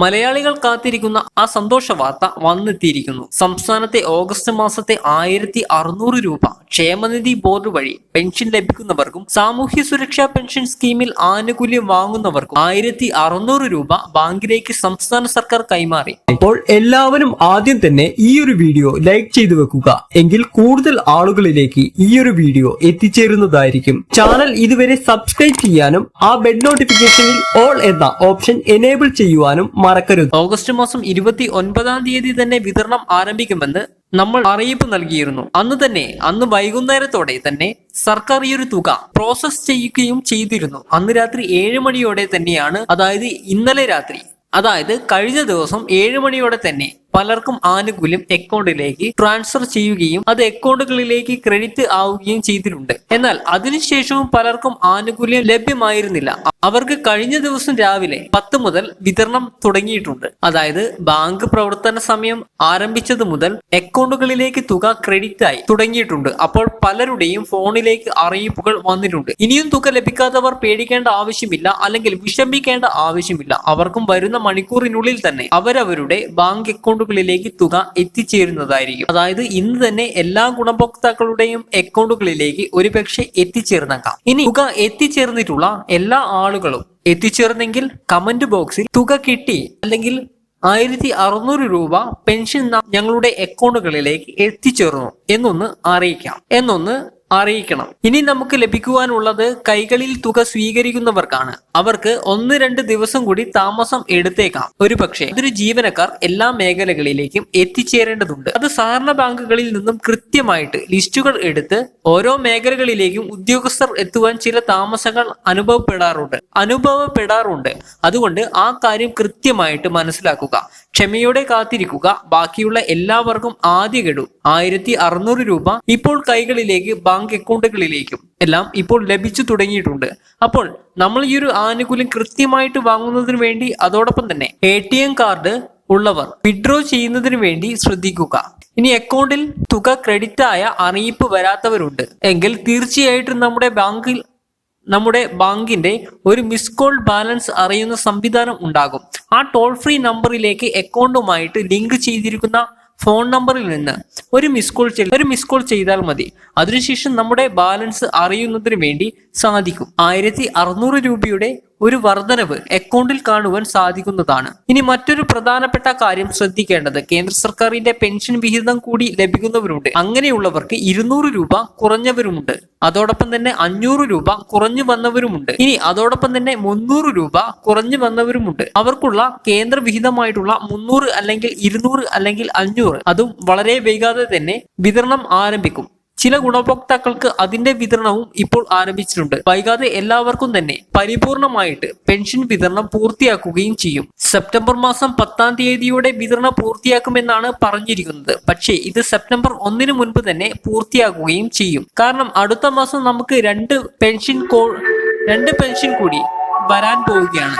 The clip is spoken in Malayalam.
മലയാളികൾ കാത്തിരിക്കുന്ന ആ സന്തോഷ വാർത്ത വന്നെത്തിയിരിക്കുന്നു. സംസ്ഥാനത്തെ ഓഗസ്റ്റ് മാസത്തെ ആയിരത്തി രൂപ. ക്ഷേമനിധി ബോർഡ് വഴി പെൻഷൻ ലഭിക്കുന്നവർക്കും സാമൂഹ്യ സുരക്ഷാ പെൻഷൻ സ്കീമിൽ ആനുകൂല്യം വാങ്ങുന്നവർക്കും ആയിരത്തി അറുന്നൂറ് രൂപ ബാങ്കിലേക്ക് സംസ്ഥാന സർക്കാർ കൈമാറി. അപ്പോൾ എല്ലാവരും ആദ്യം തന്നെ ഈ ഒരു വീഡിയോ ലൈക്ക് ചെയ്തു വെക്കുക. എങ്കിൽ കൂടുതൽ ആളുകളിലേക്ക് ഈ ഒരു വീഡിയോ എത്തിച്ചേരുന്നതായിരിക്കും. ചാനൽ ഇതുവരെ സബ്സ്ക്രൈബ് ചെയ്യാനും ആ ബെൽ നോട്ടിഫിക്കേഷനിൽ ഓൾ എന്ന ഓപ്ഷൻ എനേബിൾ ചെയ്യുവാനും മറക്കരുത്. ഓഗസ്റ്റ് മാസം ഇരുപത്തി ഒൻപതാം തീയതി തന്നെ വിതരണം ആരംഭിക്കുമെന്ന് നമ്മൾ അറിയിപ്പ് നൽകിയിരുന്നു. അന്ന് തന്നെ അന്ന് വൈകുന്നേരത്തോടെ തന്നെ സർക്കാർ ഈ ഒരു തുക പ്രോസസ് ചെയ്യുകയും ചെയ്തിരുന്നു. അന്ന് രാത്രി ഏഴ് മണിയോടെ തന്നെയാണ് അതായത് ഇന്നലെ രാത്രി അതായത് കഴിഞ്ഞ ദിവസം ഏഴ് മണിയോടെ തന്നെ പലർക്കും ആനുകൂല്യം അക്കൗണ്ടിലേക്ക് ട്രാൻസ്ഫർ ചെയ്യുകയും അത് അക്കൗണ്ടുകളിലേക്ക് ക്രെഡിറ്റ് ആവുകയും ചെയ്തിട്ടുണ്ട്. എന്നാൽ അതിനുശേഷവും പലർക്കും ആനുകൂല്യം ലഭ്യമായിരുന്നില്ല. അവർക്ക് കഴിഞ്ഞ ദിവസം രാവിലെ പത്ത് മുതൽ വിതരണം തുടങ്ങിയിട്ടുണ്ട്. അതായത് ബാങ്ക് പ്രവർത്തന സമയം ആരംഭിച്ചത് മുതൽ അക്കൗണ്ടുകളിലേക്ക് തുക ക്രെഡിറ്റ് ആയി തുടങ്ങിയിട്ടുണ്ട്. അപ്പോൾ പലരുടെയും ഫോണിലേക്ക് അറിയിപ്പുകൾ വന്നിട്ടുണ്ട്. ഇനിയും തുക ലഭിക്കാത്തവർ പേടിക്കേണ്ട ആവശ്യമില്ല അല്ലെങ്കിൽ വിഷമിക്കേണ്ട ആവശ്യമില്ല. അവർക്കും വരുന്ന മണിക്കൂറിനുള്ളിൽ തന്നെ അവരവരുടെ ബാങ്ക് അക്കൗണ്ടുകളിലേക്ക് തുക എത്തിച്ചേരുന്നതായിരിക്കും. അതായത് ഇന്ന് തന്നെ എല്ലാ ഗുണഭോക്താക്കളുടെയും അക്കൗണ്ടുകളിലേക്ക് ഒരുപക്ഷെ എത്തിച്ചേർന്നേക്കാം. ഇനി തുക എത്തിച്ചേർന്നിട്ടുള്ള എല്ലാ ആളുകളും എത്തിച്ചേർന്നെങ്കിൽ കമന്റ് ബോക്സിൽ തുക കിട്ടി അല്ലെങ്കിൽ ആയിരത്തി അറുന്നൂറ് രൂപ പെൻഷൻ ഞങ്ങളുടെ അക്കൗണ്ടുകളിലേക്ക് എത്തിച്ചേർന്നു എന്നൊന്ന് അറിയിക്കാം. എന്നൊന്ന് അറിയിക്കണം. ഇനി നമുക്ക് ലഭിക്കുവാനുള്ളത് കൈകളിൽ തുക സ്വീകരിക്കുന്നവർക്കാണ്. അവർക്ക് ഒന്ന് രണ്ട് ദിവസം കൂടി താമസം എടുത്തേക്കാം. ഒരു പക്ഷേ ഇതൊരു ജീവനക്കാർ എല്ലാ മേഖലകളിലേക്കും എത്തിച്ചേരേണ്ടതുണ്ട്. അത് സഹകരണ ബാങ്കുകളിൽ നിന്നും കൃത്യമായിട്ട് ലിസ്റ്റുകൾ എടുത്ത് ഓരോ മേഖലകളിലേക്കും ഉദ്യോഗസ്ഥർ എത്തുവാൻ ചില താമസങ്ങൾ അനുഭവപ്പെടാറുണ്ട്. അനുഭവപ്പെടാറുണ്ട്. അതുകൊണ്ട് ആ കാര്യം കൃത്യമായിട്ട് മനസ്സിലാക്കുക. ക്ഷമയോടെ കാത്തിരിക്കുക. ബാക്കിയുള്ള എല്ലാവർക്കും ആദ്യ ഗഡു ആയിരത്തി അറുന്നൂറ് രൂപ ഇപ്പോൾ കൈകളിലേക്ക് ബാങ്ക് അക്കൗണ്ടുകളിലേക്കും എല്ലാം ഇപ്പോൾ ലഭിച്ചു തുടങ്ങിയിട്ടുണ്ട്. അപ്പോൾ നമ്മൾ ഈ ഒരു ആനുകൂല്യം കൃത്യമായിട്ട് വാങ്ങുന്നതിന് വേണ്ടി അതോടൊപ്പം തന്നെ എം കാർഡ് ഉള്ളവർ വിഡ്രോ ചെയ്യുന്നതിന് വേണ്ടി ശ്രദ്ധിക്കുക. ഇനി അക്കൗണ്ടിൽ തുക ക്രെഡിറ്റ് ആയ അറിയിപ്പ് വരാത്തവരുണ്ട്. എങ്കിൽ തീർച്ചയായിട്ടും നമ്മുടെ ബാങ്കിൽ നമ്മുടെ ബാങ്കിന്റെ ഒരു മിസ് കോൾ ബാലൻസ് അറിയുന്ന സംവിധാനം ഉണ്ടാകും. ആ ടോൾ ഫ്രീ നമ്പറിലേക്ക് അക്കൗണ്ടുമായിട്ട് ലിങ്ക് ചെയ്തിരിക്കുന്ന ഫോൺ നമ്പറിൽ നിന്ന് ഒരു മിസ് കോൾ ഒരു മിസ് കോൾ ചെയ്താൽ മതി. അതിനുശേഷം നമ്മുടെ ബാലൻസ് അറിയുന്നതിന് വേണ്ടി സാധിക്കും. ആയിരത്തി അറുന്നൂറ് രൂപയുടെ ഒരു വർധനവ് അക്കൗണ്ടിൽ കാണുവാൻ സാധിക്കുന്നതാണ്. ഇനി മറ്റൊരു പ്രധാനപ്പെട്ട കാര്യം ശ്രദ്ധിക്കേണ്ടത് കേന്ദ്ര സർക്കാരിന്റെ പെൻഷൻ വിഹിതം കൂടി ലഭിക്കുന്നവരുണ്ട്. അങ്ങനെയുള്ളവർക്ക് ഇരുന്നൂറ് രൂപ കുറഞ്ഞവരുമുണ്ട്. അതോടൊപ്പം തന്നെ അഞ്ഞൂറ് രൂപ കുറഞ്ഞു വന്നവരുമുണ്ട്. ഇനി അതോടൊപ്പം തന്നെ മുന്നൂറ് രൂപ കുറഞ്ഞു വന്നവരുമുണ്ട്. അവർക്കുള്ള കേന്ദ്ര വിഹിതമായിട്ടുള്ള മുന്നൂറ് അല്ലെങ്കിൽ ഇരുന്നൂറ് അല്ലെങ്കിൽ അഞ്ഞൂറ് അതും വളരെ വൈകാതെ തന്നെ വിതരണം ആരംഭിക്കും. ചില ഗുണഭോക്താക്കൾക്ക് അതിന്റെ വിതരണവും ഇപ്പോൾ ആരംഭിച്ചിട്ടുണ്ട്. വൈകാതെ എല്ലാവർക്കും തന്നെ പരിപൂർണമായിട്ട് പെൻഷൻ വിതരണം പൂർത്തിയാക്കുകയും ചെയ്യും. സെപ്റ്റംബർ മാസം പത്താം തീയതിയോടെ വിതരണം പൂർത്തിയാക്കുമെന്നാണ് പറഞ്ഞിരിക്കുന്നത്. പക്ഷേ ഇത് സെപ്റ്റംബർ ഒന്നിനു മുൻപ് തന്നെ പൂർത്തിയാക്കുകയും ചെയ്യും. കാരണം അടുത്ത മാസം നമുക്ക് രണ്ട് പെൻഷൻ കോ രണ്ട് പെൻഷൻ കൂടി വരാൻ പോവുകയാണ്.